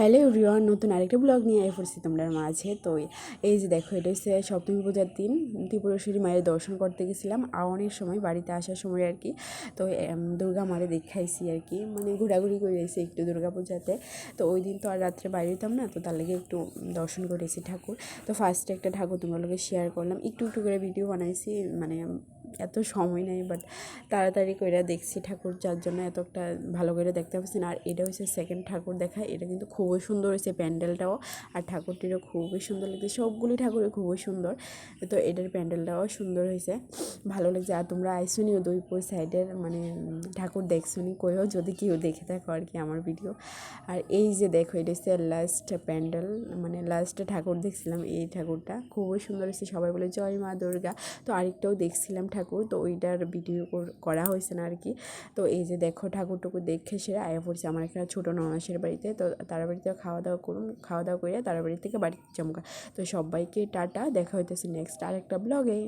Hello everyone, নতুন আরেকটা blog নিয়ে আয় পড়ছি তোমরা মাঝে। তো এই যে দেখো, এটা হচ্ছে সপ্তমী পূজার দিন। ত্রিপুরেশ্বরী মায়ের দর্শন করতে গেছিলাম। আওয়ানের সময়, বাড়িতে আসার সময় আর কি। তো দুর্গা মারে দেখাইছি আর কি। মানে ঘোরাঘুরি করে এসেছি একটু দুর্গা পূজাতে। তো ওই দিন তো আর রাত্রে বাইরে যেতাম না, তো তার লাগে একটু দর্শন করেছি ঠাকুর। তো ফার্স্টে একটা ঠাকুর তোমার লোকে শেয়ার করলাম। একটু একটু করে ভিডিও বানাইছি মানে এত সময় নেই বাট তাড়াতাড়ি করে দেখছি ঠাকুর, যার জন্য এত একটা ভালো করে দেখতে পাচ্ছি না। আর এটা হচ্ছে সেকেন্ড ঠাকুর দেখা, এটা কিন্তু খুবই সুন্দর হয়েছে প্যান্ডেলটাও। আর ঠাকুরটিরও খুবই সুন্দর লাগছে, সবগুলি ঠাকুরই খুবই সুন্দর। তো এটার প্যান্ডেলটাও সুন্দর হয়েছে ভালো লাগছে। আর তোমরা আইসুনি উদয়পুর সাইডের মানে ঠাকুর দেখছুনি কইও যদি কেউ দেখে থাকো আর কি আমার ভিডিও। আর এই যে দেখো, এটা হচ্ছে লাস্ট প্যান্ডেল মানে লাস্টে ঠাকুর দেখছিলাম, এই ঠাকুরটা। খুবই সুন্দর হয়েছে সবাই বলে জয় মা দুর্গা। তো আরেকটাও দেখছিলাম ঠাকুর। তো ওইটার ভিডিও করা হয়েছে না আর কি তো এই যে দেখো ঠাকুর টুকুর দেখে সেরা আয়া পড়ছে আমার একটা ছোটো ননাসের বাড়িতে। তো তার বাড়িতে খাওয়া দাওয়া করুন খাওয়া দাওয়া করে তার বাড়ি থেকে বাড়িতে চমকা। তো সবাইকে টাটা, দেখা হইতেছে নেক্সট আরেকটা ব্লগে